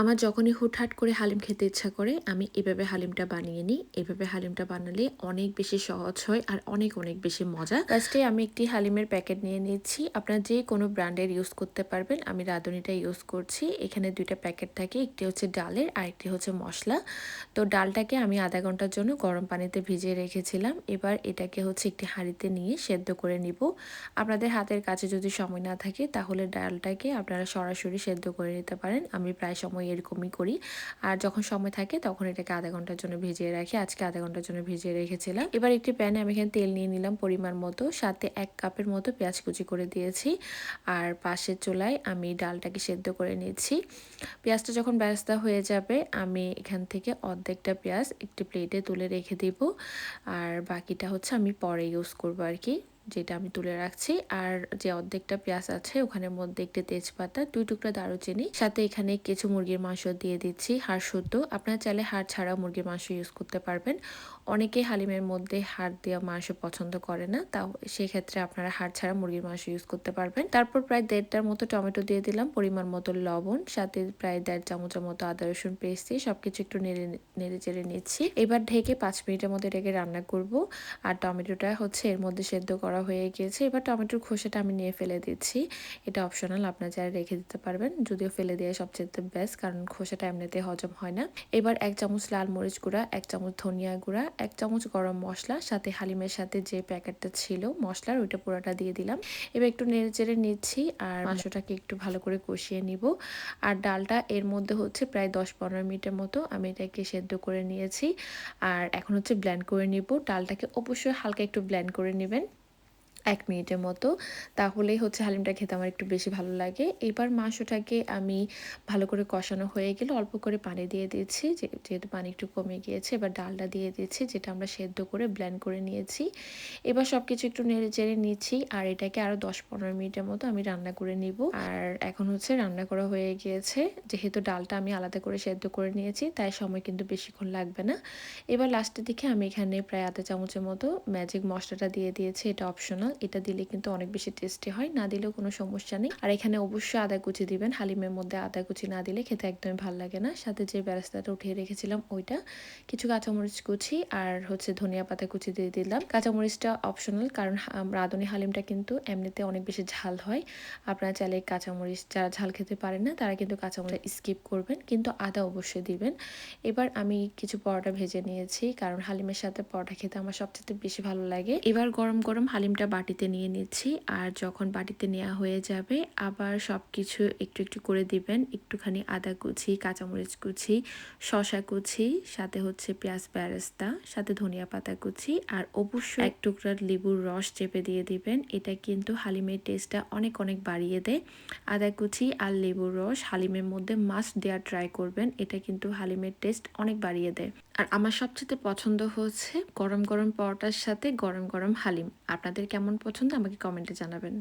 আমার যখনই হুটহাট করে হালিম খেতে ইচ্ছা করে, আমি এভাবে হালিমটা বানিয়ে নিই। এভাবে হালিমটা বানালে অনেক বেশি সহজ হয় আর অনেক অনেক বেশি মজা। ফার্স্টে আমি একটি হালিমের প্যাকেট নিয়ে নিচ্ছি। আপনারা যে কোনো ব্র্যান্ডের ইউজ করতে পারবেন। আমি রাঁধুনিটা ইউজ করছি। এখানে দুইটা প্যাকেট থাকে। একটি হচ্ছে ডালের আর একটি হচ্ছে মশলা। তো ডালটাকে আমি আধা ঘণ্টার জন্য গরম পানিতে ভিজিয়ে রেখেছিলাম। এবার এটাকে হচ্ছে একটি হাঁড়িতে নিয়ে সেদ্ধ করে নিব। আপনাদের হাতের কাছে যদি সময় না থাকে, তাহলে ডালটাকে আপনারা সরাসরি সেদ্ধ করে নিতে পারেন। আমি প্রায় সময় এরকমই করি। আর যখন সময় থাকে তখন এটাকে আধা ঘণ্টার জন্য ভিজিয়ে রাখি। আজকে আধা ঘণ্টার জন্য ভিজিয়ে রেখেছিলাম। এবার একটি প্যানে আমি এখানে তেল নিয়ে নিলাম পরিমাণ মতো। সাথে এক কাপের মতো পেঁয়াজ কুচি করে দিয়েছি। আর পাশের চুলায় আমি ডালটাকে সেদ্ধ করে নিচ্ছি। পেঁয়াজটা যখন ব্যস্তা হয়ে যাবে আমি এখান থেকে অর্ধেকটা পেঁয়াজ একটি প্লেটে তুলে রেখে দিব। আর বাকিটা হচ্ছে আমি পরে ইউজ করব আর কি। যেটা আমি তুলে রাখছি। আর যে অর্ধেকটা পেঁয়াজ আছে, ওখানের মধ্যে একটি তেজপাতা, দুই টুকরা দারুচিনি, সাথে এখানে কিছু মুরগির মাংস দিয়ে দিচ্ছি, হাড় শুদ্ধ। আপনারা চাইলে হাড় ছাড়াও মুরগির মাংস ইউজ করতে পারবেন। অনেকে হালিমের মধ্যে হাড় দেওয়া মাংস পছন্দ করে না, তাও সেক্ষেত্রে আপনারা হাড় ছাড়া মুরগির মাংস ইউজ করতে পারবেন। তারপর প্রায় দেড়টার মতো টমেটো দিয়ে দিলাম, পরিমাণ মতো লবণ, সাথে প্রায় দেড় চামচের মতো আদা, রসুন পেস্ট দিয়ে সবকিছু একটু নেড়ে নেড়ে চেড়ে নিচ্ছি। এবার ঢেকে পাঁচ মিনিটের মধ্যে এটাকে রান্না করব। আর টমেটোটা হচ্ছে এর মধ্যে সেদ্ধ করা হয়ে গিয়েছে। এবার টমেটোর খোসাটা আমি নিয়ে ফেলে দিচ্ছি। এটা অপশনাল আপনার যারা রেখে দিতে পারবেন। যদিও ফেলে দিয়ে সবচেয়ে বেস্ট কারণ খোসাটা এমনিতে হজম হয় না। এবার এক চামচ লাল মরিচ গুঁড়া এক চামচ ধনিয়া গুঁড়া এক চামচ গরম মশলা সাথে হালিমের সাথে যে প্যাকেটটা ছিল মশলার ওইটা পুরোটা দিয়ে দিলাম। এবার একটু নেড়ে চেড়ে নিচ্ছি আর মাংসটাকে একটু ভালো করে কষিয়ে নিব। আর ডালটা এর মধ্যে হচ্ছে প্রায় দশ পনেরো মিনিটের মতো আমি এটাকে সেদ্ধ করে নিয়েছি। আর এখন হচ্ছে ব্ল্যান্ড করে নিব। ডালটাকে অবশ্যই হালকা একটু ব্ল্যান্ড করে নেবেন। এক মিনিটের মতো। তাহলেই হচ্ছে হালিমটা খেতে আমার একটু বেশি ভালো লাগে। এবার মাংসটাকে আমি ভালো করে কষানো হয়ে গেলে অল্প করে পানি দিয়ে দিচ্ছি যেহেতু পানি একটু কমে গিয়েছে, এবার ডালটা দিয়ে দিয়েছি, যেটা আমরা সেদ্ধ করে ব্ল্যান্ড করে নিয়েছি। এবার সব কিছু একটু নেড়ে চেড়ে নিচ্ছি আর এটাকে আরও দশ পনেরো মিনিটের মতো আমি রান্না করে নিব। আর এখন হচ্ছে রান্না করা হয়ে গিয়েছে। যেহেতু ডালটা আমি আলাদা করে সেদ্ধ করে নিয়েছি, তাই সময় কিন্তু বেশিক্ষণ লাগবে না। এবার লাস্টের দিকে আমি এখানে প্রায় আধা চামচের মতো ম্যাজিক মশলাটা দিয়ে দিয়েছি, এটা অপশনাল এটা দিলে কিন্তু অনেক বেশি টেস্টি হয়, না দিলেও কোনো সমস্যা নেই। আর এখানে অবশ্যই আদা কুচি দিবেন, হালিমের মধ্যে আদা কুচি না দিলে খেতে একদমই ভালো লাগে না। সাথে যে ব্যবস্থাটা উঠিয়ে রেখেছিলাম ওইটা, কিছু কাঁচামরিচ কুচি আর হচ্ছে ধনিয়া পাতা কুচি দিয়ে দিলাম। কাঁচামরিচটা অপশনাল কারণ রাঁধুনি হালিমটা কিন্তু এমনিতে অনেক বেশি ঝাল হয়। আপনারা চাইলে কাঁচামরিচ, যারা ঝাল খেতে পারেন না, তারা কিন্তু কাঁচামরিচ স্কিপ করবেন, কিন্তু আদা অবশ্যই দিবেন। এবার আমি কিছু পরোটা ভেজে নিয়েছি, কারণ হালিমের সাথে পরোটা খেতে আমার সবচেয়ে বেশি ভালো লাগে। এবার গরম গরম হালিমটা বাটিতে নিয়ে নিচ্ছি। আর যখন বাটিতে নেওয়া হয়ে যাবে, আবার সব কিছু একটু একটু করে দিবেন। একটুখানি আদা কুচি, কাঁচামরিচ কুচি শশা কুচি, সাথে হচ্ছে পেঁয়াজ প্যারেস্তা সাথে ধনিয়া পাতা কুচি, আর অবশ্যই এক টুকরা লেবুর রস চেপে দিয়ে দিবেন। এটা কিন্তু হালিমের টেস্টটা অনেক অনেক বাড়িয়ে দেয়। আদা কুচি আর লেবুর রস হালিমের মধ্যে মাস্ট দেওয়ার ট্রাই করবেন। এটা কিন্তু হালিমের টেস্ট অনেক বাড়িয়ে দেয়। আর আমার সবচেয়ে পছন্দ হচ্ছে গরম গরম পরোটার সাথে গরম গরম হালিম। আপনাদের কেমন পছন্দ আমাকে কমেন্টে জানাবেন।